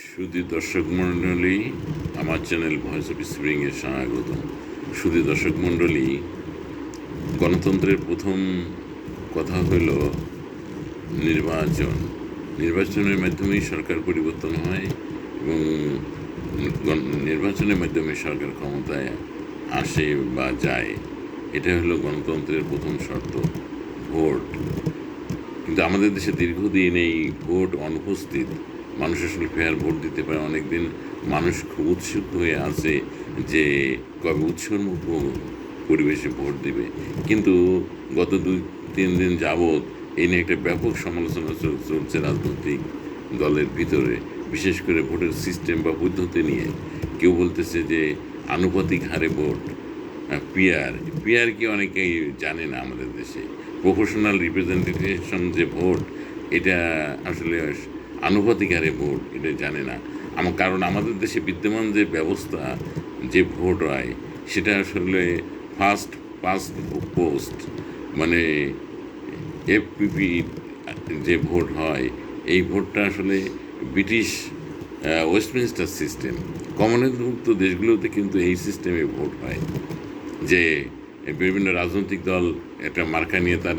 সুদী দর্শক মণ্ডলী, আমার চ্যানেল ভয়েস অফ স্প্রিংয়ে স্বাগত। সুদী দর্শক মণ্ডলী, গণতন্ত্রের প্রথম কথা হইল নির্বাচন। নির্বাচনের মাধ্যমেই সরকার পরিবর্তন হয় এবং নির্বাচনের মাধ্যমে সরকার ক্ষমতায় আসে বা যায়। এটা হলো গণতন্ত্রের প্রথম শর্ত, ভোট। কিন্তু আমাদের দেশে দীর্ঘদিন এই ভোট অনুপস্থিত। মানুষ আসলে ফেয়ার ভোট দিতে পারে। অনেকদিন মানুষ খুব উৎসুক হয়ে আছে যে কবে উৎসর্মুখ পরিবেশে ভোট দিবে। কিন্তু গত দুই, তিন দিন যাবৎ এই নিয়ে একটা ব্যাপক সমালোচনা চল- চলছে রাজনৈতিক দলের ভিতরে, বিশেষ করে ভোটের সিস্টেম বা পদ্ধতি নিয়ে। কেউ বলতেছে যে আনুপাতিক হারে ভোট পিয়ার পিয়ার কি অনেকেই জানে না আমাদের দেশে। প্রফেশনাল রিপ্রেজেন্টেশন যে ভোট, এটা আসলে আনুপাতিক হারে ভোট, এটা জানে না। আমার কারণ আমাদের দেশে বিদ্যমান যে ব্যবস্থা, যে ভোট হয়, সেটা আসলে ফার্স্ট পাস্ট পোস্ট মানে এফপিপি যে ভোট হয়, এই ভোটটা আসলে ব্রিটিশ ওয়েস্টমিনস্টার সিস্টেম কমনওয়েলথভুক্ত দেশগুলোতে কিন্তু এই সিস্টেমে ভোট হয়। যে বিভিন্ন রাজনৈতিক দল একটা মার্কা নিয়ে তার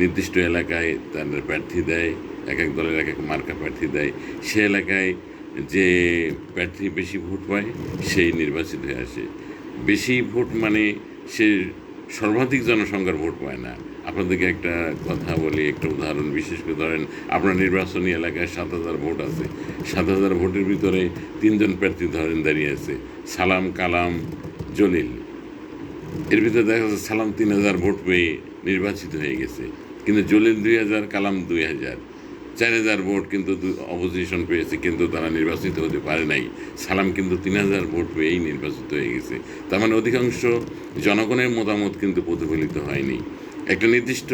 নির্দিষ্ট এলাকায় তার প্রার্থী দেয় এক এক দলের এক এক মার্কা প্রার্থী দেয়। সে এলাকায় যে প্রার্থী বেশি ভোট পায়, সেই নির্বাচিত হয়ে আসে। বেশি ভোট মানে সে সর্বাধিক জনসংখ্যার ভোট পায় না। আপনাদেরকে একটা কথা বলি, একটা উদাহরণ। বিশেষ করে ধরেন, আপনার নির্বাচনী এলাকায় সাত হাজার ভোট আছে। সাত হাজার ভোটের ভিতরে তিনজন প্রার্থী ধরেন দাঁড়িয়ে আছে, সালাম কালাম জলিল। এর ভিতরে দেখা যাচ্ছে সালাম তিন হাজার ভোট পেয়ে নির্বাচিত হয়ে গেছে। কিন্তু জলিল দুই হাজার, কালাম দুই হাজার। চার হাজার ভোট কিন্তু অপোজিশন পেয়েছে, কিন্তু তারা নির্বাচিত হতে পারে নাই। সালাম কিন্তু তিন হাজার ভোট পেয়েই নির্বাচিত হয়ে গেছে। তার মানে অধিকাংশ জনগণের মতামত কিন্তু প্রতিফলিত হয়নি। একটা নির্দিষ্ট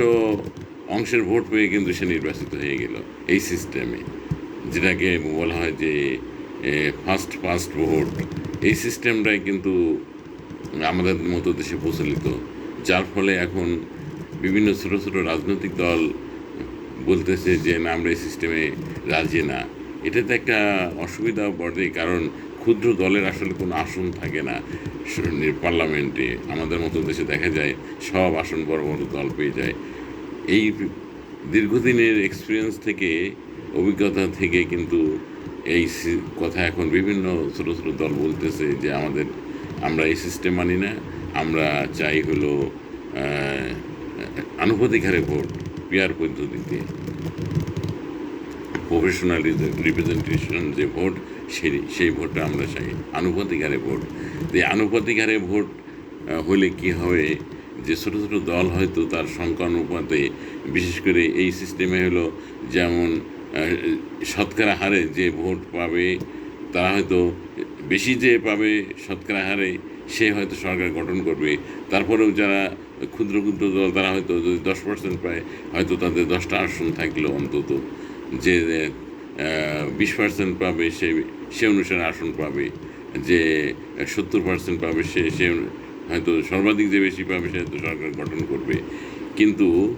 অংশের ভোট পেয়ে কিন্তু সে নির্বাচিত হয়ে গেল এই সিস্টেমে যেটাকে বলা হয় যে ফার্স্ট ফার্স্ট ভোট এই সিস্টেমটাই কিন্তু আমাদের মতো দেশে প্রচলিত। যার ফলে এখন বিভিন্ন ছোটো ছোটো রাজনৈতিক দল বলতেছে যে, না, আমরা এই সিস্টেমে রাজি না। এটাতে একটা অসুবিধা বটে কারণ ক্ষুদ্র দলের আসলে কোনো আসন থাকে না পার্লামেন্টে। আমাদের মতো দেশে দেখা যায়, সব আসন বড় বড় দল পেয়ে যায়। এই দীর্ঘদিনের এক্সপিরিয়েন্স থেকে, অভিজ্ঞতা থেকে কিন্তু এই কথা এখন বিভিন্ন ছোটো ছোটো দল বলতেছে যে, আমাদের, আমরা এই সিস্টেম মানি না, আমরা চাই হলো আনুপাতিক হারে ভোট। পিয়ার পদ্ধতিতে প্রফেশনাল রিপ্রেজেন্টেশন যে ভোট, সেই সেই ভোটটা আমরা চাই। আনুপাতিক হারে ভোট। এই আনুপাতিক হারে ভোট হলে কি হবে? যে ছোট ছোট দল হয়তো তার সংখ্যা অনুপাতে, বিশেষ করে এই সিস্টেমে হলো যেমন শতকরা হারে যে ভোট পাবে, তারা হয়তো বেশি যে পাবে শতকরা হারে সে হয়তো সরকার গঠন করবে। তারপরেও যারা ক্ষুদ্র ক্ষুদ্র দল তারা হয়তো যদি দশ পার্সেন্ট পায় হয়তো তাদের দশটা আসন থাকল অন্তত। যে বিশ পার্সেন্ট পাবে সে সে অনুসারে আসন পাবে। যে সত্তর পার্সেন্ট পাবে সে সে হয়তো সর্বাধিক যে বেশি পাবে সে হয়তো সরকার গঠন করবে। কিন্তু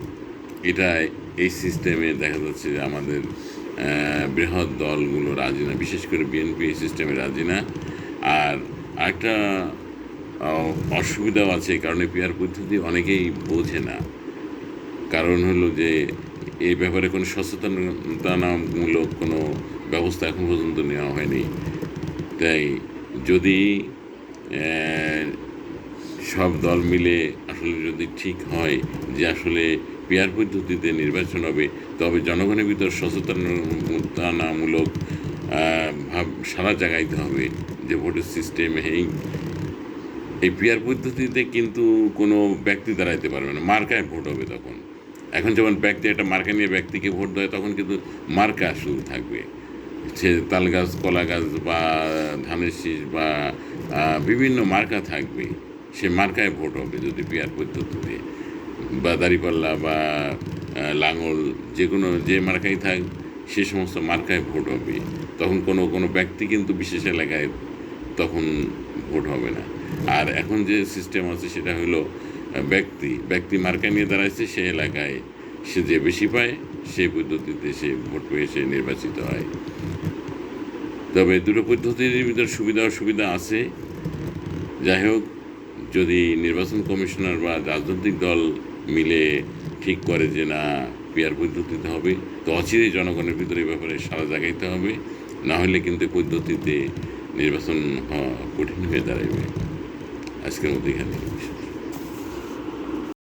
এটা এই সিস্টেমে দেখা যাচ্ছে যে আমাদের বৃহৎ দলগুলো রাজি না। বিশেষ করে বিএনপি এই সিস্টেমে রাজি না। আর আহ, অসুবিধাও আছে কারণ এই পিয়ার পদ্ধতি অনেকেই বোঝে না। কারণ হলো যে, এই ব্যাপারে কোনো সচেতনতামূলক কোনো ব্যবস্থা এখন পর্যন্ত নেওয়া হয়নি। তাই যদি সব দল মিলে আসলে যদি ঠিক হয় যে আসলে পেয়ার পদ্ধতিতে নির্বাচন হবে, তবে জনগণের ভিতর সচেতনতামূলক ভাব সারা জাগাইতে হবে যে ভোটের সিস্টেম এই এই পিয়ার পদ্ধতিতে কিন্তু কোনো ব্যক্তি দাঁড়াইতে পারবে না। মার্কায় ভোট হবে তখন। এখন যেমন ব্যক্তি, একটা মার্কা নিয়ে ব্যক্তিকে ভোট দেয়, তখন কিন্তু মার্কা শুরু থাকবে। সে তাল গাছ, কলা গাছ বা ধানের শীষ বা বিভিন্ন মার্কা থাকবে। সে মার্কায় ভোট হবে যদি পিয়ার পদ্ধতিতে। বা দাঁড়িপাল্লা বা লাঙল যে কোনো যে মার্কাই থাক, সে সমস্ত মার্কায় ভোট হবে। তখন কোনো কোনো ব্যক্তি কিন্তু বিশেষ এলাকায় তখন ভোট হবে না। আর এখন যে সিস্টেম আছে সেটা হলো ব্যক্তি। ব্যক্তি মার্কা নিয়ে দাঁড়াইছে, সে এলাকায় সে যে বেশি পায়, সেই পদ্ধতিতে সে ভোট পেয়ে সে নির্বাচিত হয়। তবে দুটো পদ্ধতির ভিতরে সুবিধা অসুবিধা আছে। যাই হোক, যদি নির্বাচন কমিশনার বা রাজনৈতিক দল মিলে ঠিক করে যে না পিয়ার পদ্ধতিতে হবে, তো অচিরেই জনগণের ভিতরে এই ব্যাপারে সারা জাগাইতে হবে। না হলে কিন্তু পদ্ধতিতে নির্বাচন হওয়া কঠিন হয়ে দাঁড়াবে আজকের মধ্যে এখানে